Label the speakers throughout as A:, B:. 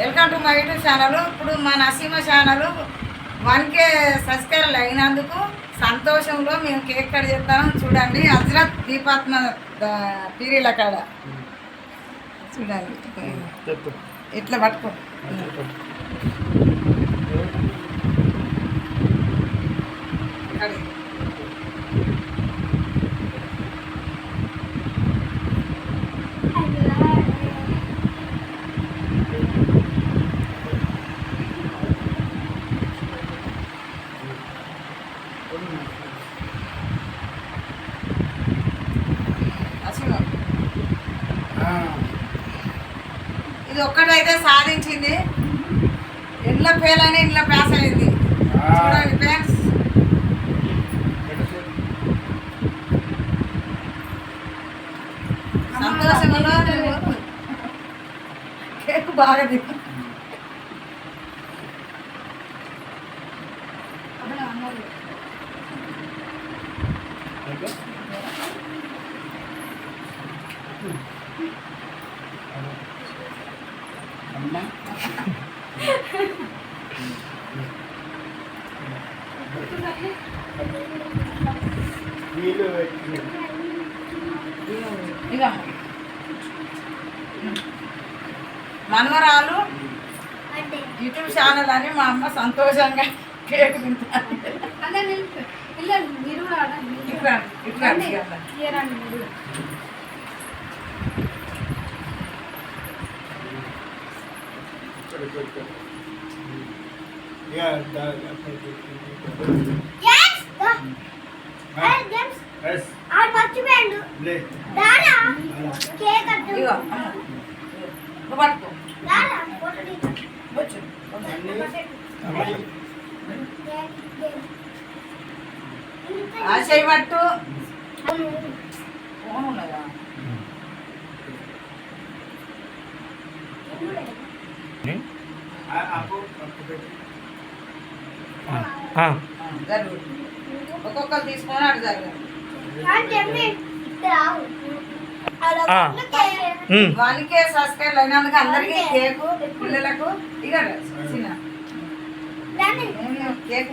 A: Welcome to my YouTube channel. ఇప్పుడు మా Naseema channel one కే సబ్స్క్రైబర్లు అయినందుకు సంతోషంలో మేము కేక్ కట్ చేస్తాం. చూడండి హజరత్ దీపాత్మ పీరీల కాడ. చూడండి. ఇట్లా పట్టుకో. నసీమ, ఇది ఒక్కటైతే సాధించింది. ఇంట్లో ఫెయిల్ అని ఇంట్లో పాస్ అయింది. చూడండి ఫ్రెండ్స్. సంతోషంలో కేక్ బాగా
B: Thank
A: you. మనవరాలు యూట్యూబ్ ఛానల్ అని మా అమ్మ సంతోషంగా కేక్ తింటాను
C: మీరు కూడా ఆడండి.
A: ఇట్లా ఇట్లా
C: రండి.
A: ఇట్లా.
C: తీయరండి మీరు.
B: ఇక్కడ పెట్టు. ఇక దా- ఎస్. లే. అలా.
A: ఇగో అమ్మ. నువ్వు పట్టుకో వచ్చు
B: అన్నీ
A: ఆ చేయి పట్టు ఫోన్ ఉన్నదా
B: ఆ- అప్పు అప్పు పెట్టు.
A: ఆ, జరుగు ఒక్కొక్కరు తీసుకొని అటు జరుగు వాళ్ళకే సబ్స్క్రైబ్ అయినందుకు అందరికీ కేకు పిల్లలకు ఇక చిన్న నేను కేక్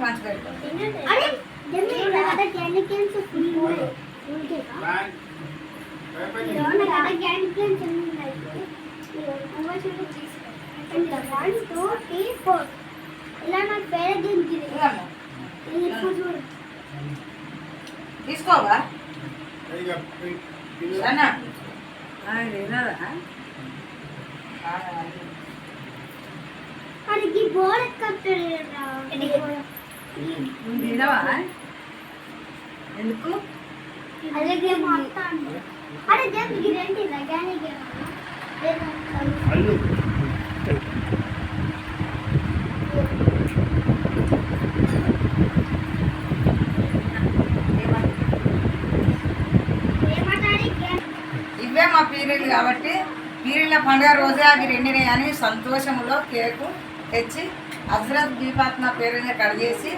A: మంచి పెడతాను
B: బ్యాంక్. భయపడి.
C: ఇలా నాకు పేరు దించింది. ఇప్పుడు చూడు.
A: తీసుకోవా?
C: మనకి గోడ కట్టాడు
A: ఎందుకు?
C: అలాగే అరే దేనికి రండి ఏమంటారు
A: ఇవే మా పీరియడ్లు కాబట్టి పీరియడ్ల పండుగ రోజే అవి రెండినాయి అని సంతోషంలో కేకు తెచ్చి హజరత్ దీపాత్మ పేరు మీద కట్ చేసి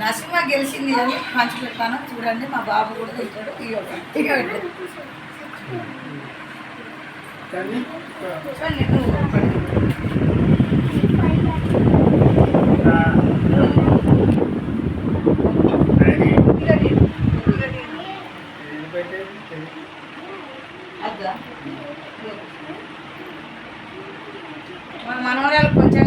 A: నసిమ గెలిచింది అని పంచిపెట్టాను చూడండి మా బాబు కూడా తింటాడు.
B: కానీ
A: చూడండి, మన మనవరాలు కొంచెం